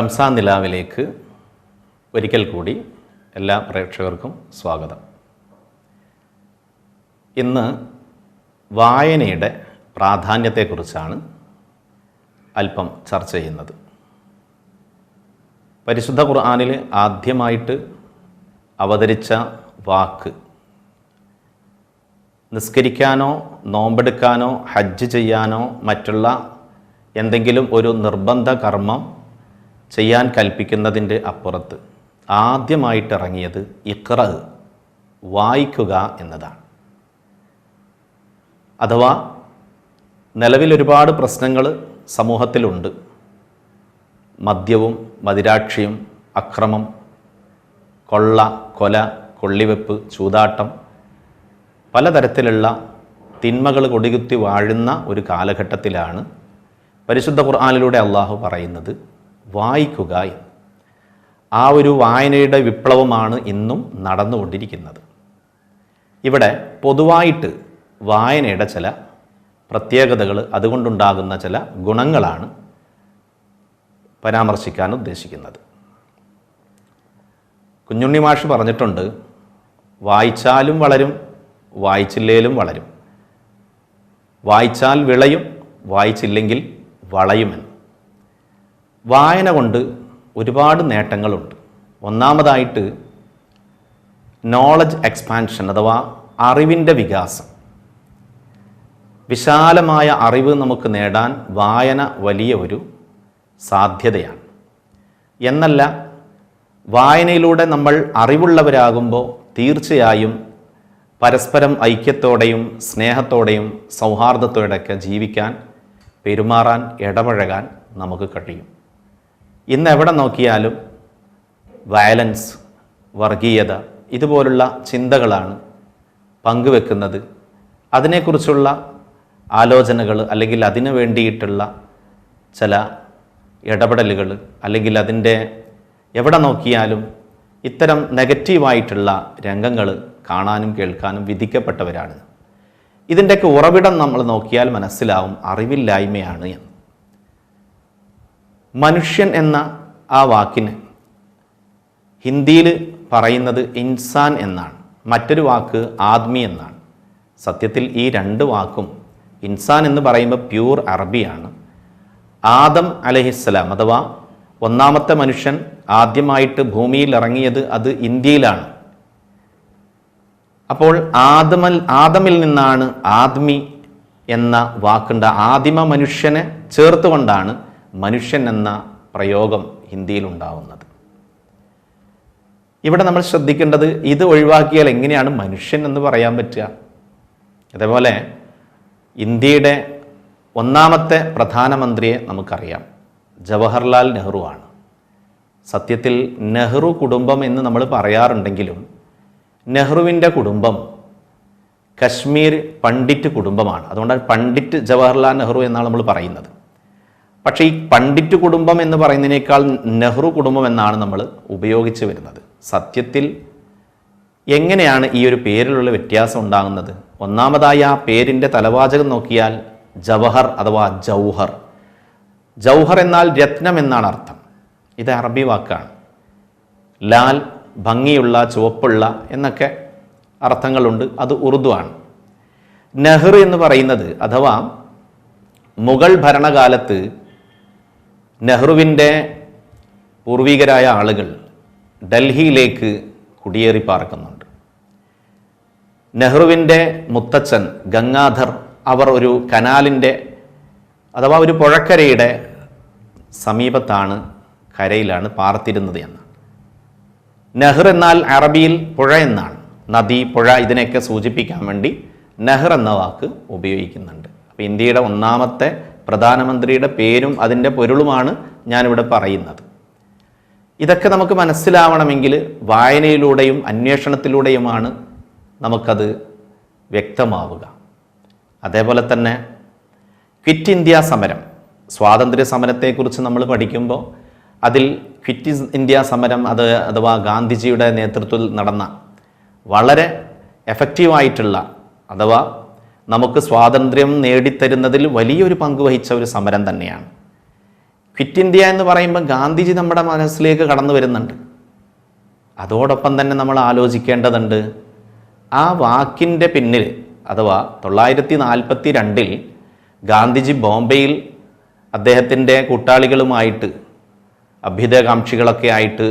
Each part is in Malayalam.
റംസാൻ നിലാവിലേക്ക് ഒരിക്കൽ കൂടി എല്ലാ പ്രേക്ഷകർക്കും സ്വാഗതം. ഇന്ന് വായനയുടെ പ്രാധാന്യത്തെക്കുറിച്ചാണ് അല്പം ചർച്ച ചെയ്യുന്നത്. പരിശുദ്ധ ഖുർആാനിൽ ആദ്യമായിട്ട് അവതരിച്ച വാക്ക് നിസ്കരിക്കാനോ നോമ്പെടുക്കാനോ ഹജ്ജ് ചെയ്യാനോ മറ്റുള്ള എന്തെങ്കിലും ഒരു നിർബന്ധ കർമ്മം ചെയ്യാൻ കൽപ്പിക്കുന്നതിന്റെ അപ്പുറത്ത് ആദ്യമായിട്ടിറങ്ങിയത് ഇക്ര വായിക്കുക എന്നതാണ്. അഥവാ നിലവിൽ ഒരുപാട് പ്രശ്നങ്ങൾ സമൂഹത്തിലുണ്ട്. മദ്യവും മദിരാക്ഷിയും അക്രമം കൊള്ള കൊല കൊള്ളിവെപ്പ് ചൂതാട്ടം പലതരത്തിലുള്ള തിന്മകൾ കൊടികുത്തി വാഴുന്ന ഒരു കാലഘട്ടത്തിലാണ് പരിശുദ്ധ ഖുർആാനിലൂടെ അള്ളാഹു പറയുന്നത്. വായിക്കുക ആ ഒരു വായനയുടെ വിപ്ലവമാണ് ഇന്നും നടന്നുകൊണ്ടിരിക്കുന്നത്. ഇവിടെ പൊതുവായിട്ട് വായനയുടെ ചില പ്രത്യേകതകൾ അതുകൊണ്ടുണ്ടാകുന്ന ചില ഗുണങ്ങളാണ് പരാമർശിക്കാൻ ഉദ്ദേശിക്കുന്നത്. കുഞ്ഞുണ്ണി മാഷ് പറഞ്ഞിട്ടുണ്ട് വായിച്ചാലും വളരും വായിച്ചില്ലേലും വളരും. വായിച്ചാൽ വിളയും വായിച്ചില്ലെങ്കിൽ വളയുമെന്ന്. വായന കൊണ്ട് ഒരുപാട് നേട്ടങ്ങളുണ്ട്. ഒന്നാമതായിട്ട് നോളജ് എക്സ്പാൻഷൻ അഥവാ അറിവിന്റെ വികാസം. വിശാലമായ അറിവ് നമുക്ക് നേടാൻ വായന വലിയ ഒരു സാധ്യതയാണ്. എന്നല്ല വായനയിലൂടെ നമ്മൾ അറിവുള്ളവരാകുമ്പോൾ തീർച്ചയായും പരസ്പരം ഐക്യത്തോടെയും സ്നേഹത്തോടെയും സൗഹാർദ്ദത്തോടെയൊക്കെ ജീവിക്കാൻ പെരുമാറാൻ ഇടപഴകാൻ നമുക്ക് കഴിയും. ഇന്ന് എവിടെ നോക്കിയാലും വയലൻസ് വർഗീയത ഇതുപോലുള്ള ചിന്തകളാണ് പങ്കുവെക്കുന്നത്. അതിനെക്കുറിച്ചുള്ള ആലോചനകൾ അല്ലെങ്കിൽ അതിനു വേണ്ടിയിട്ടുള്ള ചില ഇടപെടലുകൾ അല്ലെങ്കിൽ അതിന്റെ എവിടെ നോക്കിയാലും ഇത്തരം നെഗറ്റീവായിട്ടുള്ള രംഗങ്ങൾ കാണാനും കേൾക്കാനും വിധിക്കപ്പെട്ടവരാണ്. ഇതിന്റെയൊക്കെ ഉറവിടം നമ്മൾ നോക്കിയാൽ മനസ്സിലാവും അറിവില്ലായ്മയാണ് എന്ന്. മനുഷ്യൻ എന്ന ആ വാക്കിന് ഹിന്ദിയിൽ പറയുന്നത് ഇൻസാൻ എന്നാണ്. മറ്റൊരു വാക്ക് ആദ്മി എന്നാണ്. സത്യത്തിൽ ഈ രണ്ട് വാക്കും ഇൻസാൻ എന്ന് പറയുമ്പോൾ പ്യൂർ അറബിയാണ്. ആദം അലഹിസ്സലാം അഥവാ ഒന്നാമത്തെ മനുഷ്യൻ ആദ്യമായിട്ട് ഭൂമിയിൽ ഇറങ്ങിയത് അത് ഇന്ത്യയിലാണ്. അപ്പോൾ ആദമൽ ആദമിൽ നിന്നാണ് ആദ്മി എന്ന വാക്കുണ്ട്. ആദിമ മനുഷ്യനെ ചേർത്തുകൊണ്ടാണ് മനുഷ്യൻ എന്ന പ്രയോഗം ഹിന്ദിയിൽ ഉണ്ടാവുന്നത്. ഇവിടെ നമ്മൾ ശ്രദ്ധിക്കേണ്ടത് ഇത് ഒഴിവാക്കിയാൽ എങ്ങനെയാണ് മനുഷ്യൻ എന്ന് പറയാൻ പറ്റുക? അതേപോലെ ഇന്ത്യയുടെ ഒന്നാമത്തെ പ്രധാനമന്ത്രിയെ നമുക്കറിയാം. ജവഹർലാൽ നെഹ്റു ആണ്. സത്യത്തിൽ നെഹ്റു കുടുംബം എന്ന് നമ്മൾ പറയാറുണ്ടെങ്കിലും നെഹ്റുവിന്റെ കുടുംബം കശ്മീർ പണ്ഡിറ്റ് കുടുംബമാണ്. അതുകൊണ്ടാണ് പണ്ഡിറ്റ് ജവഹർലാൽ നെഹ്റു എന്നാണ് നമ്മൾ പറയുന്നത്. പക്ഷേ ഈ പണ്ഡിറ്റ് കുടുംബം എന്ന് പറയുന്നതിനേക്കാൾ നെഹ്റു കുടുംബം എന്നാണ് നമ്മൾ ഉപയോഗിച്ച് വരുന്നത്. സത്യത്തിൽ എങ്ങനെയാണ് ഈ ഒരു പേരിലുള്ള വ്യത്യാസം ഉണ്ടാകുന്നത്? ഒന്നാമതായി ആ പേരിന്റെ തലവാചകം നോക്കിയാൽ ജവഹർ അഥവാ ജൗഹർ. ജൗഹർ എന്നാൽ രത്നം എന്നാണ് അർത്ഥം. ഇത് അറബി വാക്കാണ്. ലാൽ ഭംഗിയുള്ള ചുവപ്പുള്ള എന്നൊക്കെ അർത്ഥങ്ങളുണ്ട്. അത് ഉറുദു ആണ്. നെഹ്റു എന്ന് പറയുന്നത് അഥവാ മുഗൾ ഭരണകാലത്ത് നെഹ്റുവിന്റെ പൂർവികരായ ആളുകൾ ഡൽഹിയിലേക്ക് കുടിയേറി പാർക്കുന്നുണ്ട്. നെഹ്റുവിന്റെ മുത്തച്ഛൻ ഗംഗാധർ അവർ ഒരു കനാലിന്റെ അഥവാ ഒരു പുഴക്കരയുടെ സമീപത്താണ് കരയിലാണ് പാർത്തിരുന്നത് എന്നാണ് നെഹ്ർ എന്നാൽ അറബിയിൽ പുഴ എന്നാണ്. നദി പുഴ ഇതിനെയൊക്കെ സൂചിപ്പിക്കാൻ വേണ്ടി നെഹ്ർ എന്ന വാക്ക് ഉപയോഗിക്കുന്നുണ്ട്. അപ്പോൾ ഇന്ത്യയുടെ ഒന്നാമത്തെ പ്രധാനമന്ത്രിയുടെ പേരും അതിന്റെ പൊരുളുമാണ് ഞാനിവിടെ പറയുന്നത്. ഇതൊക്കെ നമുക്ക് മനസ്സിലാവണമെങ്കിൽ വായനയിലൂടെയും അന്വേഷണത്തിലൂടെയുമാണ് നമുക്കത് വ്യക്തമാവുക. അതേപോലെ തന്നെ ക്വിറ്റ് ഇന്ത്യ സമരം സ്വാതന്ത്ര്യ സമരത്തെക്കുറിച്ച് നമ്മൾ പഠിക്കുമ്പോൾ അതിൽ ക്വിറ്റ് ഇന്ത്യ സമരം അത് അഥവാ ഗാന്ധിജിയുടെ നേതൃത്വത്തിൽ നടന്ന വളരെ എഫക്റ്റീവായിട്ടുള്ള അഥവാ നമുക്ക് സ്വാതന്ത്ര്യം നേടിത്തരുന്നതിൽ വലിയൊരു പങ്ക് വഹിച്ച ഒരു സമരം തന്നെയാണ്. ക്വിറ്റ് ഇന്ത്യ എന്ന് പറയുമ്പോൾ ഗാന്ധിജി നമ്മുടെ മനസ്സിലേക്ക് കടന്നു വരുന്നുണ്ട്. അതോടൊപ്പം തന്നെ നമ്മൾ ആലോചിക്കേണ്ടതുണ്ട് ആ വാക്കിന്റെ പിന്നിൽ അഥവാ തൊള്ളായിരത്തി നാൽപ്പത്തി രണ്ടിൽ ഗാന്ധിജി ബോംബെയിൽ അദ്ദേഹത്തിന്റെ കൂട്ടാളികളുമായിട്ട് അഭ്യുദയകാംക്ഷികളൊക്കെ ആയിട്ട്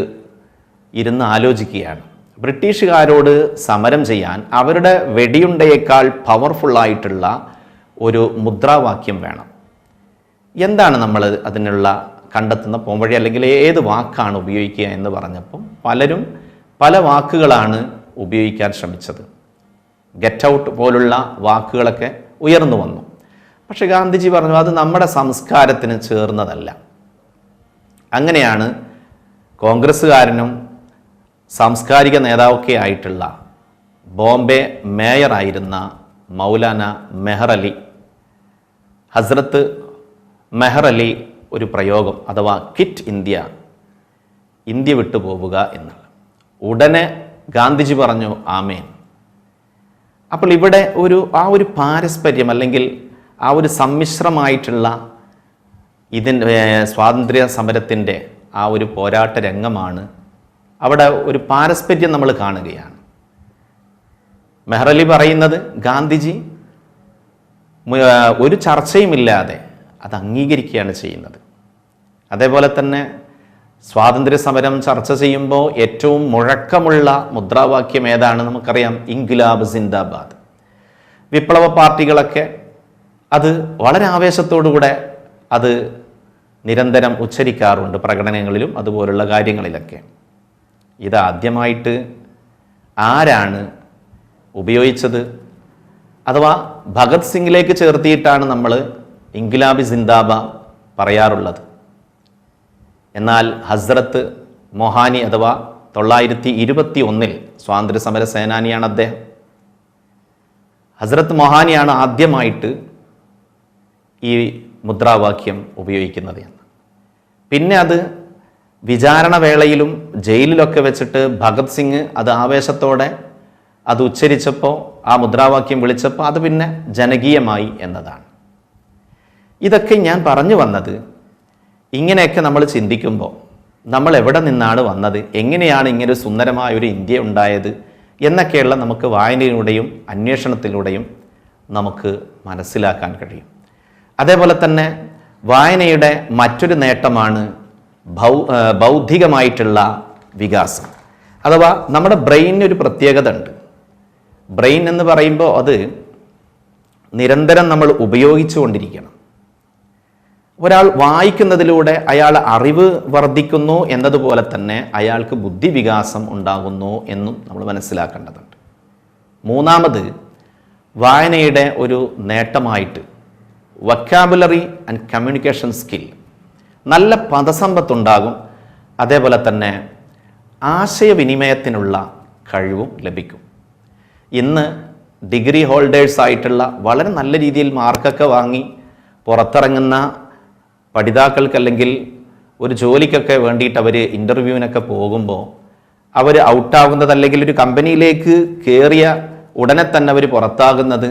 ഇരുന്ന് ആലോചിക്കുകയാണ്. ബ്രിട്ടീഷുകാരോട് സമരം ചെയ്യാൻ അവരുടെ വെടിയുണ്ടയേക്കാൾ പവർഫുള്ളായിട്ടുള്ള ഒരു മുദ്രാവാക്യം വേണം. എന്താണ് നമ്മൾ അതിനുള്ള കണ്ടെത്തുന്ന പോംവഴി അല്ലെങ്കിൽ ഏത് വാക്കാണ് ഉപയോഗിക്കുക എന്ന് പറഞ്ഞപ്പം പലരും പല വാക്കുകളാണ് ഉപയോഗിക്കാൻ ശ്രമിച്ചത്. ഗെറ്റ് ഔട്ട് പോലുള്ള വാക്കുകളൊക്കെ ഉയർന്നു വന്നു. പക്ഷെ ഗാന്ധിജി പറഞ്ഞു അത് നമ്മുടെ സംസ്കാരത്തിന് ചേർന്നതല്ല. അങ്ങനെയാണ് കോൺഗ്രസ്സുകാരനും സാംസ്കാരിക നേതാവൊക്കെ ആയിട്ടുള്ള ബോംബെ മേയറായിരുന്ന മൗലാന മെഹർ അലി. ഹസ്രത്ത് മെഹർ അലി ഒരു പ്രയോഗം അഥവാ കിറ്റ് ഇന്ത്യ ഇന്ത്യ വിട്ടു പോവുക എന്നുള്ള. ഉടനെ ഗാന്ധിജി പറഞ്ഞു ആമേൻ. അപ്പോൾ ഇവിടെ ഒരു ആ ഒരു പാരസ്പര്യം അല്ലെങ്കിൽ ആ ഒരു സമ്മിശ്രമായിട്ടുള്ള ഇതിന്റെ സ്വാതന്ത്ര്യ സമരത്തിന്റെ ആ ഒരു പോരാട്ട രംഗമാണ് അവിടെ ഒരു പാരസ്പര്യം നമ്മൾ കാണുകയാണ്. മെഹ്റലി പറയുന്നത് ഗാന്ധിജി ഒരു ചർച്ചയുമില്ലാതെ അത് അംഗീകരിക്കുകയാണ് ചെയ്യുന്നത്. അതേപോലെ തന്നെ സ്വാതന്ത്ര്യ സമരം ചർച്ച ചെയ്യുമ്പോൾ ഏറ്റവും മുഴക്കമുള്ള മുദ്രാവാക്യം ഏതാണ് നമുക്കറിയാം? ഇൻഗുലാബ് സിന്ദാബാദ്. വിപ്ലവ പാർട്ടികളൊക്കെ അത് വളരെ ആവേശത്തോടുകൂടെ അത് നിരന്തരം ഉച്ചരിക്കാറുണ്ട് പ്രകടനങ്ങളിലും അതുപോലുള്ള കാര്യങ്ങളിലൊക്കെ. ഇതാദ്യമായിട്ട് ആരാണ് ഉപയോഗിച്ചത്? അഥവാ ഭഗത് സിംഗിലേക്ക് ചേർത്തിയിട്ടാണ് നമ്മൾ ഇൻഗുലാബി സിന്ദാബ പറയാറുള്ളത്. എന്നാൽ ഹസ്രത്ത് മൊഹാനി അഥവാ തൊള്ളായിരത്തി ഇരുപത്തി ഒന്നിൽ സ്വാതന്ത്ര്യ സമര സേനാനിയാണ് അദ്ദേഹം. ഹസ്രത്ത് മൊഹാനിയാണ് ആദ്യമായിട്ട് ഈ മുദ്രാവാക്യം ഉപയോഗിക്കുന്നത് എന്ന്. പിന്നെ അത് വിചാരണ വേളയിലും ജയിലിലൊക്കെ വെച്ചിട്ട് ഭഗത് സിംഗ് അത് ആവേശത്തോടെ അത് ഉച്ചരിച്ചപ്പോൾ ആ മുദ്രാവാക്യം വിളിച്ചപ്പോൾ അത് പിന്നെ ജനകീയമായി എന്നതാണ്. ഇതൊക്കെ ഞാൻ പറഞ്ഞു വന്നത് ഇങ്ങനെയൊക്കെ നമ്മൾ ചിന്തിക്കുമ്പോൾ നമ്മൾ എവിടെ നിന്നാണ് വന്നത് എങ്ങനെയാണ് ഇങ്ങനെ സുന്ദരമായ ഒരു ഇന്ത്യ ഉണ്ടായത് എന്നൊക്കെയുള്ള നമുക്ക് വായനയിലൂടെയും അന്വേഷണത്തിലൂടെയും നമുക്ക് മനസ്സിലാക്കാൻ കഴിയും. അതേപോലെ തന്നെ വായനയുടെ മറ്റൊരു നേട്ടമാണ് ബൗദ്ധികമായിട്ടുള്ള വികാസം. അഥവാ നമ്മുടെ ബ്രെയിനിന് ഒരു പ്രത്യേകത ഉണ്ട് ബ്രെയിൻ എന്ന് പറയുമ്പോൾ അത് നിരന്തരം നമ്മൾ ഉപയോഗിച്ചുകൊണ്ടിരിക്കണം. ഒരാൾ വായിക്കുന്നതിലൂടെ അയാൾ അറിവ് വർദ്ധിക്കുന്നു എന്നതുപോലെ തന്നെ അയാൾക്ക് ബുദ്ധിവികാസം ഉണ്ടാകുന്നു എന്നും നമ്മൾ മനസ്സിലാക്കേണ്ടതുണ്ട്. മൂന്നാമത് വായനയുടെ ഒരു നേട്ടമായിട്ട് വക്കാബുലറി ആൻഡ് കമ്മ്യൂണിക്കേഷൻ സ്കിൽ നല്ല പദസമ്പത്തുണ്ടാകും. അതേപോലെ തന്നെ ആശയവിനിമയത്തിനുള്ള കഴിവും ലഭിക്കും. ഇന്ന് ഡിഗ്രി ഹോൾഡേഴ്സ് ആയിട്ടുള്ള വളരെ നല്ല രീതിയിൽ മാർക്കൊക്കെ വാങ്ങി പുറത്തിറങ്ങുന്ന പഠിതാക്കൾക്ക് അല്ലെങ്കിൽ ഒരു ജോലിക്കൊക്കെ വേണ്ടിയിട്ട് അവർ ഇന്റർവ്യൂവിനൊക്കെ പോകുമ്പോൾ അവർ ഔട്ടാകുന്നത് അല്ലെങ്കിൽ ഒരു കമ്പനിയിലേക്ക് കയറിയ ഉടനെ തന്നെ അവർ പുറത്താകുന്നത്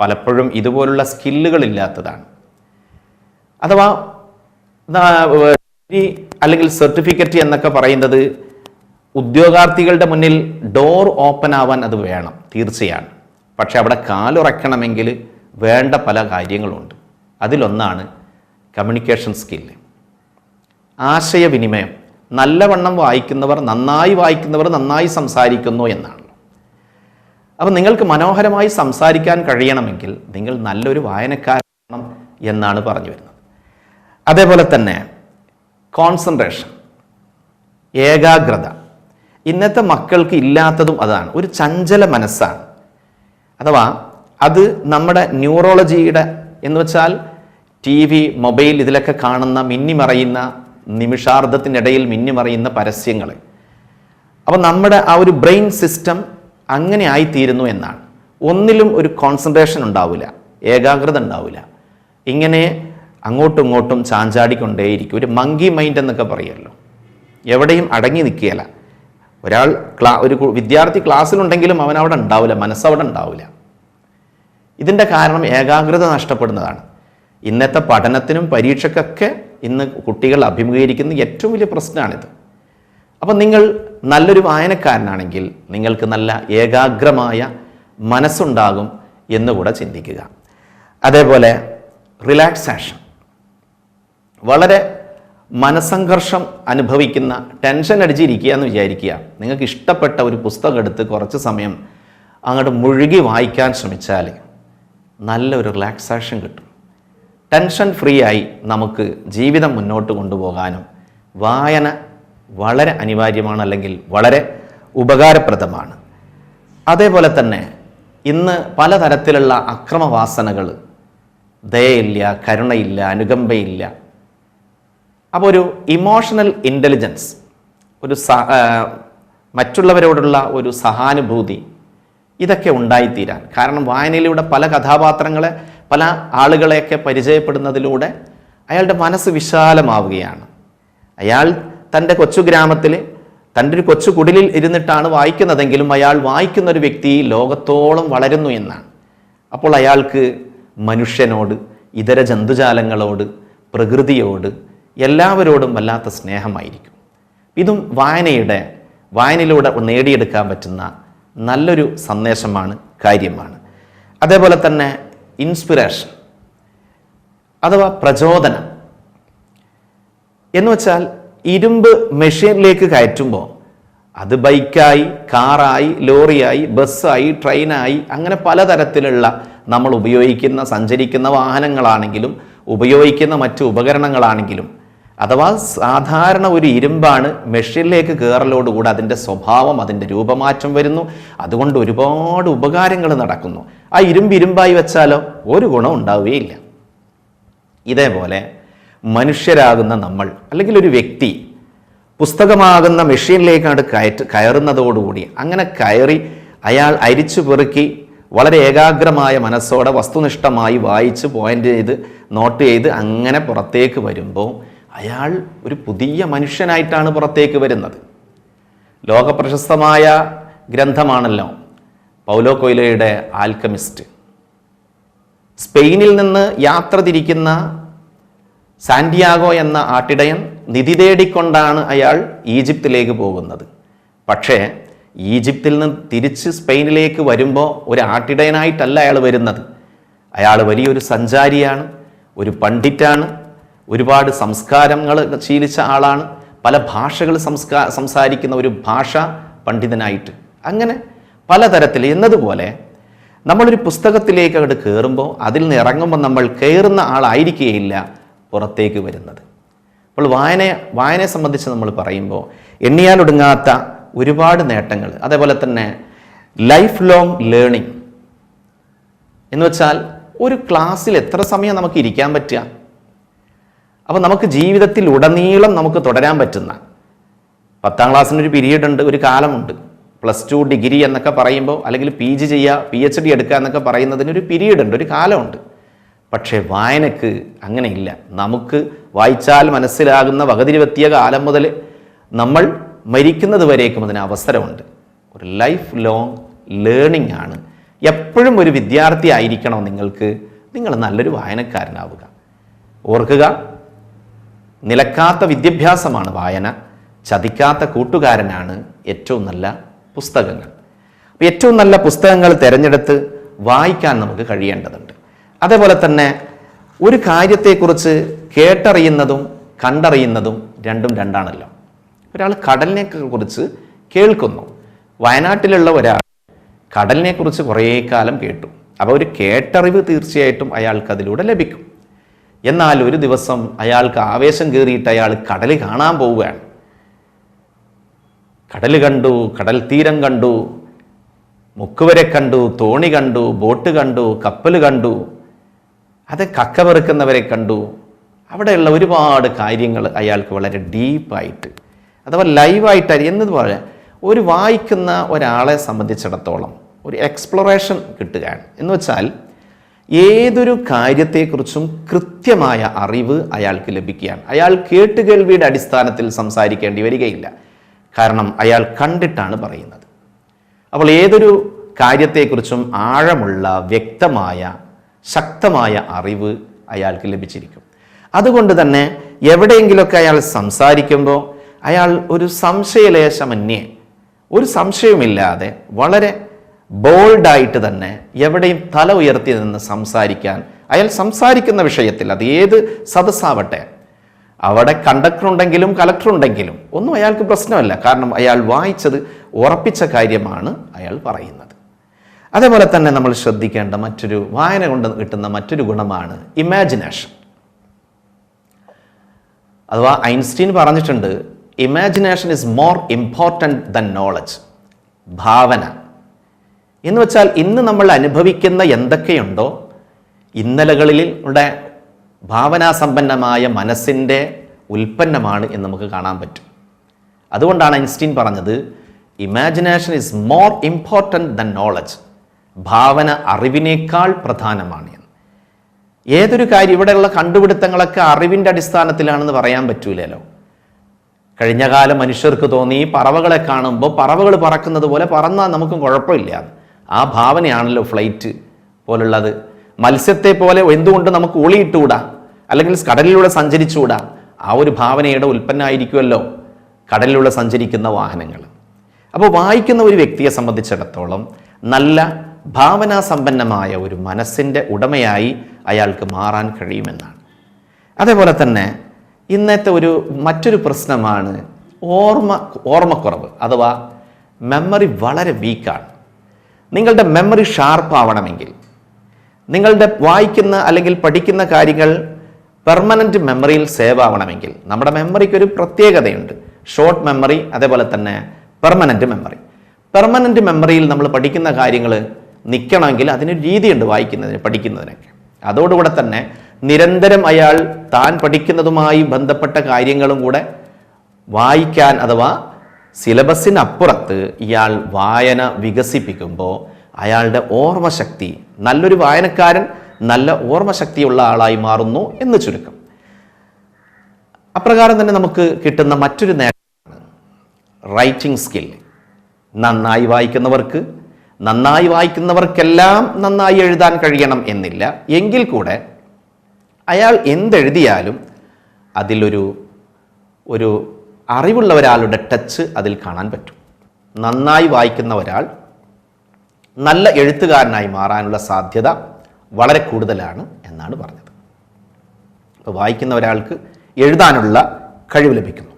പലപ്പോഴും ഇതുപോലുള്ള സ്കില്ലുകളില്ലാത്തതാണ്. അഥവാ അല്ലെങ്കിൽ സർട്ടിഫിക്കറ്റ് എന്നൊക്കെ പറയുന്നത് ഉദ്യോഗാർത്ഥികളുടെ മുന്നിൽ ഡോർ ഓപ്പൺ ആവാൻ അത് വേണം തീർച്ചയാണ്. പക്ഷേ അവിടെ കാലുറക്കണമെങ്കിൽ വേണ്ട പല കാര്യങ്ങളുണ്ട്. അതിലൊന്നാണ് കമ്മ്യൂണിക്കേഷൻ സ്കില്ല് ആശയവിനിമയം. നല്ലവണ്ണം വായിക്കുന്നവർ നന്നായി വായിക്കുന്നവർ നന്നായി സംസാരിക്കുന്നു എന്നാണ്. അപ്പം നിങ്ങൾക്ക് മനോഹരമായി സംസാരിക്കാൻ കഴിയണമെങ്കിൽ നിങ്ങൾ നല്ലൊരു വായനക്കാരണം എന്നാണ് പറഞ്ഞു വരുന്നത്. അതേപോലെ തന്നെ കോൺസെൻട്രേഷൻ ഏകാഗ്രത. ഇന്നത്തെ മക്കൾക്ക് ഇല്ലാത്തതും അതാണ്. ഒരു ചഞ്ചല മനസ്സാണ്. അഥവാ അത് നമ്മുടെ ന്യൂറോളജിയുടെ എന്ന് വെച്ചാൽ ടി വി മൊബൈൽ ഇതിലൊക്കെ കാണുന്ന മിന്നിമറയുന്ന നിമിഷാർദ്ധത്തിനിടയിൽ മിന്നിമറയുന്ന പരസ്യങ്ങൾ അപ്പോൾ നമ്മുടെ ആ ഒരു ബ്രെയിൻ സിസ്റ്റം അങ്ങനെ ആയിത്തീരുന്നു എന്നാണ്. ഒന്നിലും ഒരു കോൺസെൻട്രേഷൻ ഉണ്ടാവില്ല. ഏകാഗ്രത ഉണ്ടാവില്ല. ഇങ്ങനെ അങ്ങോട്ടും ഇങ്ങോട്ടും ചാഞ്ചാടിക്കൊണ്ടേയിരിക്കും. ഒരു മങ്കി മൈൻഡ് എന്നൊക്കെ പറയുമല്ലോ എവിടെയും അടങ്ങി നിൽക്കുകയില്ല. ഒരാൾ ക്ലാ ഒരു വിദ്യാർത്ഥി ക്ലാസ്സിലുണ്ടെങ്കിലും അവൻ അവിടെ ഉണ്ടാവില്ല മനസ്സവിടെ ഉണ്ടാവില്ല. ഇതിന്റെ കാരണം ഏകാഗ്രത നഷ്ടപ്പെടുന്നതാണ്. ഇന്നത്തെ പഠനത്തിനും പരീക്ഷയ്ക്കൊക്കെ ഇന്ന് കുട്ടികൾ അഭിമുഖീകരിക്കുന്ന ഏറ്റവും വലിയ പ്രശ്നമാണിത്. അപ്പം നിങ്ങൾ നല്ലൊരു വായനക്കാരനാണെങ്കിൽ നിങ്ങൾക്ക് നല്ല ഏകാഗ്രമായ മനസ്സുണ്ടാകും എന്നുകൂടെ ചിന്തിക്കുക. അതേപോലെ റിലാക്സേഷൻ വളരെ മനസ്സംഘർഷം അനുഭവിക്കുന്ന ടെൻഷൻ അടിച്ചിരിക്കുക എന്ന് വിചാരിക്കുക. നിങ്ങൾക്ക് ഇഷ്ടപ്പെട്ട ഒരു പുസ്തകം എടുത്ത് കുറച്ച് സമയം അങ്ങോട്ട് മുഴുകി വായിക്കാൻ ശ്രമിച്ചാൽ നല്ലൊരു റിലാക്സേഷൻ കിട്ടും. ടെൻഷൻ ഫ്രീ ആയി നമുക്ക് ജീവിതം മുന്നോട്ട് കൊണ്ടുപോകാനും വായന വളരെ അനിവാര്യമാണ് അല്ലെങ്കിൽ വളരെ ഉപകാരപ്രദമാണ്. അതേപോലെ തന്നെ ഇന്ന് പലതരത്തിലുള്ള അക്രമവാസനകൾ ദയയില്ല കരുണയില്ല അനുകമ്പയില്ല അപ്പോൾ ഒരു ഇമോഷണൽ ഇന്റലിജൻസ് ഒരു മറ്റുള്ളവരോടുള്ള ഒരു സഹാനുഭൂതി ഇതൊക്കെ ഉണ്ടായിത്തീരാൻ. കാരണം വായനയിലൂടെ പല കഥാപാത്രങ്ങളെ പല ആളുകളെയൊക്കെ പരിചയപ്പെടുന്നതിലൂടെ അയാളുടെ മനസ്സ് വിശാലമാവുകയാണ്. അയാൾ തന്റെ കൊച്ചു ഗ്രാമത്തിൽ തന്റെ ഒരു കൊച്ചു കുടിലിൽ ഇരുന്നിട്ടാണ് വായിക്കുന്നതെങ്കിലും അയാൾ വായിക്കുന്ന ഒരു വ്യക്തി ലോകത്തോളം വളരുന്നു എന്നാണ്. അപ്പോൾ അയാൾക്ക് മനുഷ്യനോട് ഇതര ജന്തുജാലങ്ങളോട് പ്രകൃതിയോട് എല്ലാവരോടും വല്ലാത്ത സ്നേഹമായിരിക്കും. ഇതും വായനയുടെ വായനയിലൂടെ നേടിയെടുക്കാൻ പറ്റുന്ന നല്ലൊരു സന്ദേശമാണ് കാര്യമാണ്. അതേപോലെ തന്നെ ഇൻസ്പിറേഷൻ അഥവാ പ്രചോദനം. എന്ന് വെച്ചാൽ ഇരുമ്പ് മെഷീനിലേക്ക് കയറ്റുമ്പോൾ അത് ബൈക്കായി കാറായി ലോറിയായി ബസ്സായി ട്രെയിനായി അങ്ങനെ പലതരത്തിലുള്ള നമ്മൾ ഉപയോഗിക്കുന്ന സഞ്ചരിക്കുന്ന വാഹനങ്ങളാണെങ്കിലും ഉപയോഗിക്കുന്ന മറ്റു ഉപകരണങ്ങളാണെങ്കിലും അഥവാ സാധാരണ ഒരു ഇരുമ്പാണ് മെഷീനിലേക്ക് കയറലോടുകൂടി അതിന്റെ സ്വഭാവം അതിന്റെ രൂപമാറ്റം വരുന്നു. അതുകൊണ്ട് ഒരുപാട് ഉപകാരങ്ങൾ നടക്കുന്നു. ആ ഇരുമ്പ് ഇരുമ്പായി വെച്ചാലോ ഒരു ഗുണം ഉണ്ടാവുകയില്ല. ഇതേപോലെ മനുഷ്യരാകുന്ന നമ്മൾ അല്ലെങ്കിൽ ഒരു വ്യക്തി പുസ്തകമാകുന്ന മെഷീനിലേക്കാണ് കയറ്റ് കയറുന്നതോടുകൂടി അങ്ങനെ കയറി അയാൾ അരിച്ചു പെറുക്കി വളരെ ഏകാഗ്രമായ മനസ്സോടെ വസ്തുനിഷ്ഠമായി വായിച്ച് പോയിന്റ് ചെയ്ത് നോട്ട് ചെയ്ത് അങ്ങനെ പുറത്തേക്ക് വരുമ്പോൾ അയാൾ ഒരു പുതിയ മനുഷ്യനായിട്ടാണ് പുറത്തേക്ക് വരുന്നത്. ലോകപ്രശസ്തമായ ഗ്രന്ഥമാണല്ലോ പൗലോ കൊയ്ലോയുടെ ആൽക്കമിസ്റ്റ്. സ്പെയിനിൽ നിന്ന് യാത്ര തിരിക്കുന്ന സാന്റിയാഗോ എന്ന ആട്ടിടയൻ നിധി തേടിക്കൊണ്ടാണ് അയാൾ ഈജിപ്തിലേക്ക് പോകുന്നത്. പക്ഷേ ഈജിപ്തിൽ നിന്ന് തിരിച്ച് സ്പെയിനിലേക്ക് വരുമ്പോൾ ഒരു ആട്ടിടയനായിട്ടല്ല അയാൾ വരുന്നത്. അയാൾ വലിയൊരു സഞ്ചാരിയാണ് ഒരു പണ്ഡിറ്റാണ് ഒരുപാട് സംസ്കാരങ്ങൾ ശീലിച്ച ആളാണ്. പല ഭാഷകൾ സംസ്കാ സംസാരിക്കുന്ന ഒരു ഭാഷ പണ്ഡിതനായിട്ട്. അങ്ങനെ പലതരത്തിൽ എന്നതുപോലെ നമ്മളൊരു പുസ്തകത്തിലേക്ക് അങ്ങോട്ട് കയറുമ്പോൾ അതിൽ നിന്ന് ഇറങ്ങുമ്പോൾ നമ്മൾ കയറുന്ന ആളായിരിക്കുകയില്ല പുറത്തേക്ക് വരുന്നത്. അപ്പോൾ വായന വായനയെ സംബന്ധിച്ച് നമ്മൾ പറയുമ്പോൾ എണ്ണിയാലൊടുങ്ങാത്ത ഒരുപാട് നേട്ടങ്ങൾ. അതേപോലെ തന്നെ ലൈഫ് ലോങ് ലേണിംഗ്. എന്ന് വെച്ചാൽ ഒരു ക്ലാസ്സിൽ എത്ര സമയം നമുക്ക് ഇരിക്കാൻ പറ്റുക? അപ്പോൾ നമുക്ക് ജീവിതത്തിൽ ഉടനീളം നമുക്ക് തുടരാൻ പറ്റുന്ന പത്താം ക്ലാസ്സിനൊരു പീരീഡ് ഉണ്ട് ഒരു കാലമുണ്ട്. പ്ലസ് ടു ഡിഗ്രി എന്നൊക്കെ പറയുമ്പോൾ അല്ലെങ്കിൽ പി ജി ചെയ്യുക പി എച്ച് ഡി എടുക്കുക എന്നൊക്കെ പറയുന്നതിന് ഒരു പീരീഡ് ഉണ്ട് ഒരു കാലമുണ്ട്. പക്ഷേ വായനക്ക് അങ്ങനെയില്ല. നമുക്ക് വായിച്ചാൽ മനസ്സിലാകുന്ന വകതിരിവെത്തിയ കാലം മുതൽ നമ്മൾ മരിക്കുന്നത് വരേക്കും അതിന് അവസരമുണ്ട്. ഒരു ലൈഫ് ലോങ് ലേണിംഗ് ആണ്. എപ്പോഴും ഒരു വിദ്യാർത്ഥി ആയിരിക്കണം നിങ്ങൾക്ക്. നിങ്ങൾ നല്ലൊരു വായനക്കാരനാവുക. ഓർക്കുക നിലക്കാത്ത വിദ്യാഭ്യാസമാണ് വായന ചതിക്കാത്ത കൂട്ടുകാരനാണ് ഏറ്റവും നല്ല പുസ്തകങ്ങൾ. അപ്പോൾ ഏറ്റവും നല്ല പുസ്തകങ്ങൾ തിരഞ്ഞെടുത്ത് വായിക്കാൻ നമുക്ക് കഴിയേണ്ടതുണ്ട്. അതേപോലെ തന്നെ ഒരു കാര്യത്തെക്കുറിച്ച് കേട്ടറിയുന്നതും കണ്ടറിയുന്നതും രണ്ടും രണ്ടാണല്ലോ. ഒരാൾ കടലിനെ കുറിച്ച് കേൾക്കുന്നു. വയനാട്ടിലുള്ള ഒരാൾ കടലിനെക്കുറിച്ച് കുറേ കാലം കേട്ടു. അപ്പോൾ ഒരു കേട്ടറിവ് തീർച്ചയായിട്ടും അയാൾക്ക് അതിലൂടെ ലഭിക്കും. എന്നാൽ ഒരു ദിവസം അയാൾക്ക് ആവേശം കയറിയിട്ട് അയാൾ കടൽ കാണാൻ പോവുകയാണ്. കടൽ കണ്ടു കടൽ തീരം കണ്ടു മുക്കുവരെ കണ്ടു തോണി കണ്ടു ബോട്ട് കണ്ടു കപ്പൽ കണ്ടു അത് കക്ക പെറുക്കുന്നവരെ കണ്ടു. അവിടെയുള്ള ഒരുപാട് കാര്യങ്ങൾ അയാൾക്ക് വളരെ ഡീപ്പായിട്ട് അഥവാ ലൈവായിട്ട് എന്നതുപോലെ ഒരു വായിക്കുന്ന ഒരാളെ സംബന്ധിച്ചിടത്തോളം ഒരു എക്സ്പ്ലോറേഷൻ കിട്ടുകയാണ്. എന്ന് വെച്ചാൽ ഏതൊരു കാര്യത്തെക്കുറിച്ചും കൃത്യമായ അറിവ് അയാൾക്ക് ലഭിക്കുകയാണ്. അയാൾ കേട്ടുകേൾവിയുടെ അടിസ്ഥാനത്തിൽ സംസാരിക്കേണ്ടി വരികയില്ല. കാരണം അയാൾ കണ്ടിട്ടാണ് പറയുന്നത്. അപ്പോൾ ഏതൊരു കാര്യത്തെക്കുറിച്ചും ആഴമുള്ള വ്യക്തമായ ശക്തമായ അറിവ് അയാൾക്ക് ലഭിച്ചിരിക്കും. അതുകൊണ്ട് തന്നെ എവിടെയെങ്കിലുമൊക്കെ അയാൾ സംസാരിക്കുമ്പോൾ അയാൾ ഒരു സംശയലേശമന്യേ ഒരു സംശയമില്ലാതെ വളരെ ബോൾഡായിട്ട് തന്നെ എവിടെയും തല ഉയർത്തി നിന്ന് സംസാരിക്കാൻ. അയാൾ സംസാരിക്കുന്ന വിഷയത്തിൽ അത് ഏത് സദസ്സാവട്ടെ. അവിടെ കണ്ടക്ടർ ഉണ്ടെങ്കിലും കലക്ടർ ഉണ്ടെങ്കിലും ഒന്നും അയാൾക്ക് പ്രശ്നമല്ല. കാരണം അയാൾ വായിച്ചത് ഉറപ്പിച്ച കാര്യമാണ് അയാൾ പറയുന്നത്. അതേപോലെ തന്നെ നമ്മൾ ശ്രദ്ധിക്കേണ്ട മറ്റൊരു വായന കൊണ്ട് കിട്ടുന്ന മറ്റൊരു ഗുണമാണ് ഇമാജിനേഷൻ. അഥവാ ഐൻസ്റ്റീൻ പറഞ്ഞിട്ടുണ്ട് imagination is more important than knowledge. ഭാവന. എന്ന് വെച്ചാൽ ഇന്ന് നമ്മൾ അനുഭവിക്കുന്ന എന്തൊക്കെയുണ്ടോ ഇന്നലകളിലൂടെ ഭാവനാസമ്പന്നമായ മനസ്സിന്റെ ഉൽപ്പന്നമാണ് എന്ന് നമുക്ക് കാണാൻ പറ്റും. അതുകൊണ്ടാണ് ഐൻസ്റ്റീൻ പറഞ്ഞത് imagination is more important than knowledge ഭാവന അറിവിനേക്കാൾ പ്രധാനമാണ് എന്ന്. ഏതൊരു കാര്യം ഇവിടെയുള്ള കണ്ടുപിടുത്തങ്ങളൊക്കെ അറിവിന്റെ അടിസ്ഥാനത്തിലാണെന്ന് പറയാൻ പറ്റൂലല്ലോ. കഴിഞ്ഞ കാലം മനുഷ്യർക്ക് തോന്നി പറവകളെ കാണുമ്പോൾ പറവകൾ പറക്കുന്നത് പോലെ പറന്നാൽ നമുക്കും കുഴപ്പമില്ല ആ ഭാവനയാണല്ലോ ഫ്ലൈറ്റ് പോലുള്ളത്. മത്സ്യത്തെ പോലെ എന്തുകൊണ്ട് നമുക്ക് ഒളിയിട്ടുകൂടാ അല്ലെങ്കിൽ കടലിലൂടെ സഞ്ചരിച്ചുകൂടാ ആ ഒരു ഭാവനയുടെ ഉൽപ്പന്നമായിരിക്കുമല്ലോ കടലിലൂടെ സഞ്ചരിക്കുന്ന വാഹനങ്ങൾ. അപ്പോൾ വായിക്കുന്ന ഒരു വ്യക്തിയെ സംബന്ധിച്ചിടത്തോളം നല്ല ഭാവനാസമ്പന്നമായ ഒരു മനസ്സിന്റെ ഉടമയായി അയാൾക്ക് മാറാൻ കഴിയുമെന്നാണ്. അതേപോലെ തന്നെ ഇന്നത്തെ ഒരു മറ്റൊരു പ്രശ്നമാണ് ഓർമ്മ ഓർമ്മക്കുറവ് അഥവാ മെമ്മറി വളരെ വീക്കാണ് നിങ്ങളുടെ മെമ്മറി ഷാർപ്പ് ആവണമെങ്കിൽ. നിങ്ങളുടെ വായിക്കുന്ന അല്ലെങ്കിൽ പഠിക്കുന്ന കാര്യങ്ങൾ പെർമനന്റ് മെമ്മറിയിൽ സേവ് ആവണമെങ്കിൽ. നമ്മുടെ മെമ്മറിക്ക് ഒരു പ്രത്യേകതയുണ്ട്. ഷോർട്ട് മെമ്മറി അതേപോലെ തന്നെ പെർമനന്റ് മെമ്മറി പെർമനന്റ് മെമ്മറിയിൽ നമ്മൾ പഠിക്കുന്ന കാര്യങ്ങൾ നിൽക്കണമെങ്കിൽ അതിനൊരു രീതിയുണ്ട് വായിക്കുന്നതിന് പഠിക്കുന്നതിനൊക്കെ. അതോടുകൂടെ തന്നെ നിരന്തരം അയാൾ താൻ പഠിക്കുന്നതുമായി ബന്ധപ്പെട്ട കാര്യങ്ങളും കൂടെ വായിക്കാൻ അഥവാ സിലബസിനപ്പുറത്ത് ഇയാൾ വായന വികസിപ്പിക്കുമ്പോൾ അയാളുടെ ഓർമ്മശക്തി നല്ലൊരു വായനക്കാരൻ നല്ല ഓർമ്മശക്തിയുള്ള ആളായി മാറുന്നു എന്ന് ചുരുക്കം. അപ്രകാരം തന്നെ നമുക്ക് കിട്ടുന്ന മറ്റൊരു നേട്ടമാണ് റൈറ്റിംഗ് സ്കിൽ. നന്നായി വായിക്കുന്നവർക്ക് നന്നായി വായിക്കുന്നവർക്കെല്ലാം നന്നായി എഴുതാൻ കഴിയണം എന്നില്ല. എങ്കിൽ കൂടെ അയാൾ എന്തെഴുതിയാലും അതിലൊരു ഒരു അറിവുള്ള ഒരാളുടെ ടച്ച് അതിൽ കാണാൻ പറ്റും. നന്നായി വായിക്കുന്ന ഒരാൾ നല്ല എഴുത്തുകാരനായി മാറാനുള്ള സാധ്യത വളരെ കൂടുതലാണ് എന്നാണ് പറഞ്ഞത്. അപ്പോൾ വായിക്കുന്ന ഒരാൾക്ക് എഴുതാനുള്ള കഴിവ് ലഭിക്കുന്നു.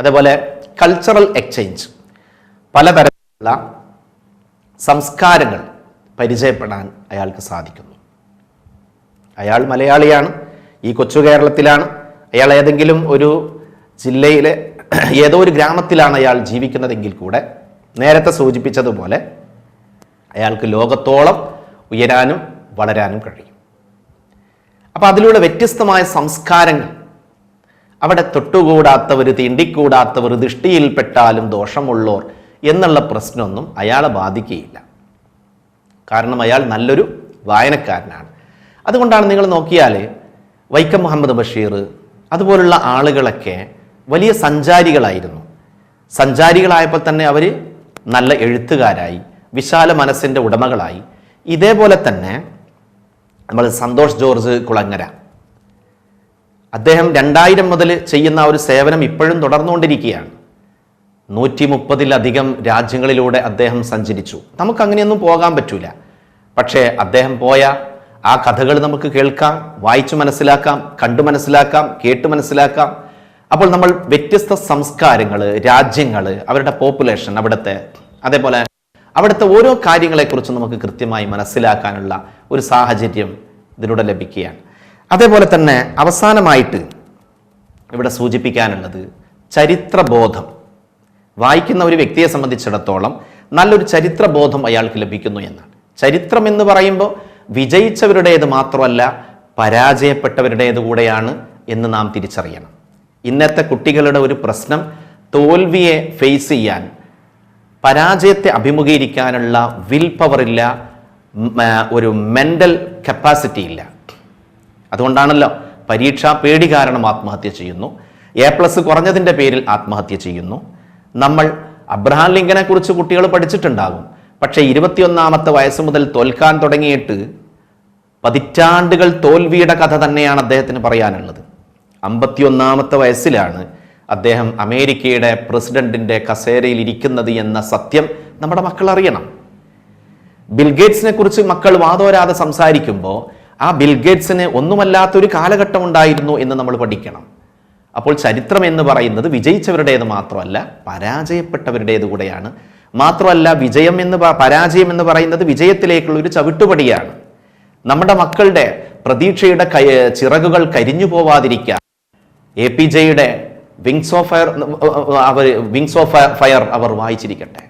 അതേപോലെ കൾച്ചറൽ എക്സ്ചേഞ്ച് പലതരത്തിലുള്ള സംസ്കാരങ്ങൾ പരിചയപ്പെടാൻ അയാൾക്ക് സാധിക്കുന്നു. അയാൾ മലയാളിയാണ് ഈ കൊച്ചു കേരളത്തിലാണ്. അയാൾ ഏതെങ്കിലും ഒരു ജില്ലയിലെ ഏതോ ഒരു ഗ്രാമത്തിലാണ് അയാൾ ജീവിക്കുന്നതെങ്കിൽ കൂടെ നേരത്തെ സൂചിപ്പിച്ചതുപോലെ അയാൾക്ക് ലോകത്തോളം ഉയരാനും വളരാനും കഴിയും. അപ്പോൾ അതിലൂടെ വ്യത്യസ്തമായ സംസ്കാരങ്ങൾ. അവിടെ തൊട്ടുകൂടാത്തവർ തീണ്ടിക്കൂടാത്തവർ ദൃഷ്ടിയിൽപ്പെട്ടാലും ദോഷമുള്ളോർ എന്നുള്ള പ്രശ്നമൊന്നും അയാളെ ബാധിക്കുകയില്ല. കാരണം അയാൾ നല്ലൊരു വായനക്കാരനാണ്. അതുകൊണ്ടാണ് നിങ്ങൾ നോക്കിയാൽ വൈക്കം മുഹമ്മദ് ബഷീർ അതുപോലുള്ള ആളുകളൊക്കെ വലിയ സഞ്ചാരികളായിരുന്നു. സഞ്ചാരികളായപ്പോൾ തന്നെ അവർ നല്ല എഴുത്തുകാരായി വിശാല മനസ്സിന്റെ ഉടമകളായി. ഇതേപോലെ തന്നെ നമ്മൾ സന്തോഷ് ജോർജ് കുളങ്ങര. അദ്ദേഹം രണ്ടായിരം മുതൽ ചെയ്യുന്ന ഒരു സേവനം ഇപ്പോഴും തുടർന്നുകൊണ്ടിരിക്കുകയാണ്. നൂറ്റി മുപ്പതിലധികം രാജ്യങ്ങളിലൂടെ അദ്ദേഹം സഞ്ചരിച്ചു. നമുക്ക് അങ്ങനെയൊന്നും പോകാൻ പറ്റൂല. പക്ഷേ അദ്ദേഹം പോയ ആ കഥകൾ നമുക്ക് കേൾക്കാം വായിച്ചു മനസ്സിലാക്കാം കണ്ടു മനസ്സിലാക്കാം കേട്ടു മനസ്സിലാക്കാം. അപ്പോൾ നമ്മൾ വ്യത്യസ്ത സംസ്കാരങ്ങൾ രാജ്യങ്ങൾ അവരുടെ പോപ്പുലേഷൻ അവിടുത്തെ അതേപോലെ അവിടുത്തെ ഓരോ കാര്യങ്ങളെക്കുറിച്ച് നമുക്ക് കൃത്യമായി മനസ്സിലാക്കാനുള്ള ഒരു സാഹചര്യം ഇതിലൂടെ ലഭിക്കുകയാണ്. അതേപോലെ തന്നെ അവസാനമായിട്ട് ഇവിടെ സൂചിപ്പിക്കാനുള്ളത് ചരിത്രബോധം. വായിക്കുന്ന ഒരു വ്യക്തിയെ സംബന്ധിച്ചിടത്തോളം നല്ലൊരു ചരിത്രബോധം അയാൾക്ക് ലഭിക്കുന്നു എന്നാണ്. ചരിത്രം എന്ന് പറയുമ്പോൾ വിജയിച്ചവരുടേത് മാത്രമല്ല പരാജയപ്പെട്ടവരുടേത് കൂടെയാണ് എന്ന് നാം തിരിച്ചറിയണം. ഇന്നത്തെ കുട്ടികളുടെ ഒരു പ്രശ്നം തോൽവിയെ ഫേസ് ചെയ്യാൻ പരാജയത്തെ അഭിമുഖീകരിക്കാനുള്ള വിൽ പവർ ഇല്ല ഒരു മെന്റൽ കപ്പാസിറ്റി ഇല്ല. അതുകൊണ്ടാണല്ലോ പരീക്ഷാ പേടി കാരണം ആത്മഹത്യ ചെയ്യുന്നു. എ പ്ലസ് കുറഞ്ഞതിന്റെ പേരിൽ ആത്മഹത്യ ചെയ്യുന്നു. നമ്മൾ അബ്രഹാം ലിങ്കനെ കുറിച്ച് കുട്ടികൾ പഠിച്ചിട്ടുണ്ടാകും. പക്ഷേ ഇരുപത്തിയൊന്നാമത്തെ വയസ്സ് മുതൽ തോൽക്കാൻ തുടങ്ങിയിട്ട് പതിറ്റാണ്ടുകൾ തോൽവിയുടെ കഥ തന്നെയാണ് അദ്ദേഹത്തിന് പറയാനുള്ളത്. അമ്പത്തിയൊന്നാമത്തെ വയസ്സിലാണ് അദ്ദേഹം അമേരിക്കയുടെ പ്രസിഡന്റിന്റെ കസേരയിൽ ഇരിക്കുന്നത് എന്ന സത്യം നമ്മുടെ മക്കൾ അറിയണം. ബിൽഗേറ്റ്സിനെ കുറിച്ച് മക്കൾ വാതോരാതെ സംസാരിക്കുമ്പോൾ ആ ബിൽഗേറ്റ്സിന് ഒന്നുമല്ലാത്തൊരു കാലഘട്ടം ഉണ്ടായിരുന്നു എന്ന് നമ്മൾ പഠിക്കണം. അപ്പോൾ ചരിത്രം എന്ന് പറയുന്നത് വിജയിച്ചവരുടേത് മാത്രമല്ല പരാജയപ്പെട്ടവരുടേത് കൂടെയാണ്. മാത്രമല്ല വിജയം എന്ന് പരാജയം എന്ന് പറയുന്നത് വിജയത്തിലേക്കുള്ള ഒരു ചവിട്ടുപടിയാണ്. നമ്മുടെ മക്കളുടെ പ്രതീക്ഷയുടെ ചിറകുകൾ കരിഞ്ഞു പോവാതിരിക്കാൻ എ പി ജെയുടെ വിങ്സ് ഓഫ് ഫയർ അവർ വിങ്സ് ഓഫ് ഫയർ അവർ വായിച്ചിരിക്കട്ടെ.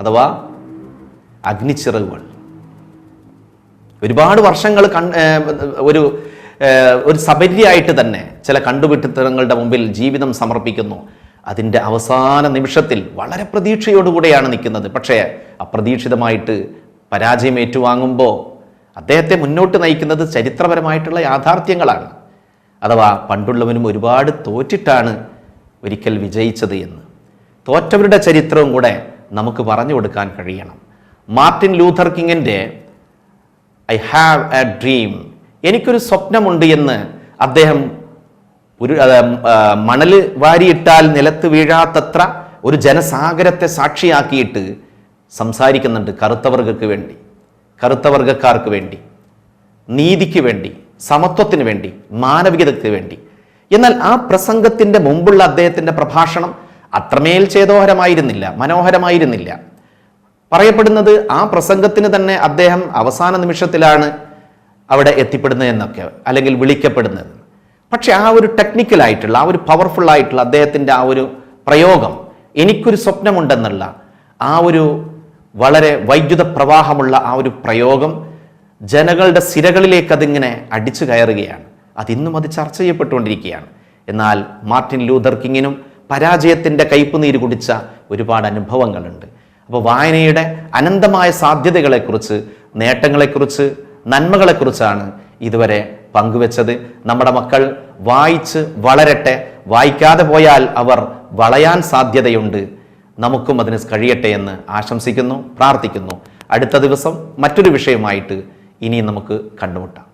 അഥവാ അഗ്നിച്ചിറകുകൾ. ഒരുപാട് വർഷങ്ങൾ കൺ ഒരു ഒരു സബരിയായിട്ട് തന്നെ ചില കണ്ടുപിടുത്തങ്ങളുടെ മുമ്പിൽ ജീവിതം സമർപ്പിക്കുന്നു. അതിന്റെ അവസാന നിമിഷത്തിൽ വളരെ പ്രതീക്ഷയോടുകൂടെയാണ് നിൽക്കുന്നത്. പക്ഷേ അപ്രതീക്ഷിതമായിട്ട് പരാജയം ഏറ്റുവാങ്ങുമ്പോൾ അദ്ദേഹത്തെ മുന്നോട്ട് നയിക്കുന്നത് ചരിത്രപരമായിട്ടുള്ള യാഥാർത്ഥ്യങ്ങളാണ്. അഥവാ പണ്ടുള്ളവനും ഒരുപാട് തോറ്റിട്ടാണ് ഒരിക്കൽ വിജയിച്ചത് എന്ന്. തോറ്റവരുടെ ചരിത്രവും കൂടെ നമുക്ക് പറഞ്ഞു കൊടുക്കാൻ കഴിയണം. മാർട്ടിൻ ലൂഥർ കിങ്ങിന്റെ ഐ ഹാവ് എ ഡ്രീം എനിക്കൊരു സ്വപ്നമുണ്ട് എന്ന് അദ്ദേഹം ഒരു മണൽ വാരിയിട്ടാൽ നിലത്ത് വീഴാത്തത്ര ഒരു ജനസാഗരത്തെ സാക്ഷിയാക്കിയിട്ട് സംസാരിക്കുന്നുണ്ട് കറുത്തവർഗക്ക് വേണ്ടി കറുത്തവർഗക്കാർക്ക് വേണ്ടി നീതിക്ക് വേണ്ടി. സമത്വത്തിന് വേണ്ടി മാനവികതയ്ക്ക് വേണ്ടി. എന്നാൽ ആ പ്രസംഗത്തിന്റെ മുമ്പുള്ള അദ്ദേഹത്തിന്റെ പ്രഭാഷണം അത്രമേൽ ചേതോഹരമായിരുന്നില്ല മനോഹരമായിരുന്നില്ല. പറയപ്പെടുന്നത് ആ പ്രസംഗത്തിന് തന്നെ അദ്ദേഹം അവസാന നിമിഷത്തിലാണ് അവിടെ എത്തിപ്പെടുന്നത് എന്നൊക്കെ അല്ലെങ്കിൽ വിളിക്കപ്പെടുന്നത്. പക്ഷെ ആ ഒരു ടെക്നിക്കലായിട്ടുള്ള ആ ഒരു പവർഫുൾ ആയിട്ടുള്ള അദ്ദേഹത്തിന്റെ ആ ഒരു പ്രയോഗം എനിക്കൊരു സ്വപ്നമുണ്ടെന്നുള്ള ആ ഒരു വളരെ വൈദ്യുത പ്രവാഹമുള്ള ആ ഒരു പ്രയോഗം ജനങ്ങളുടെ സിരകളിലേക്ക് അതിങ്ങനെ അടിച്ചു കയറുകയാണ്. അതിന്നും അത് ചർച്ച ചെയ്യപ്പെട്ടുകൊണ്ടിരിക്കുകയാണ്. എന്നാൽ മാർട്ടിൻ ലൂതർ കിങ്ങിനും പരാജയത്തിന്റെ കയ്പുനീര് കുടിച്ച ഒരുപാട് അനുഭവങ്ങളുണ്ട്. അപ്പോൾ വായനയുടെ അനന്തമായ സാധ്യതകളെക്കുറിച്ച് നേട്ടങ്ങളെക്കുറിച്ച് നന്മകളെക്കുറിച്ചാണ് ഇതുവരെ പങ്കുവെച്ചത്. നമ്മുടെ മക്കൾ വായിച്ച് വളരട്ടെ വായിക്കാതെ പോയാൽ അവർ വളയാൻ സാധ്യതയുണ്ട്. നമുക്കും അതിന് കഴിയട്ടെ എന്ന് ആശംസിക്കുന്നു പ്രാർത്ഥിക്കുന്നു. അടുത്ത ദിവസം മറ്റൊരു വിഷയമായിട്ട് ഇനി നമുക്ക് കണ്ടുമുട്ടാം.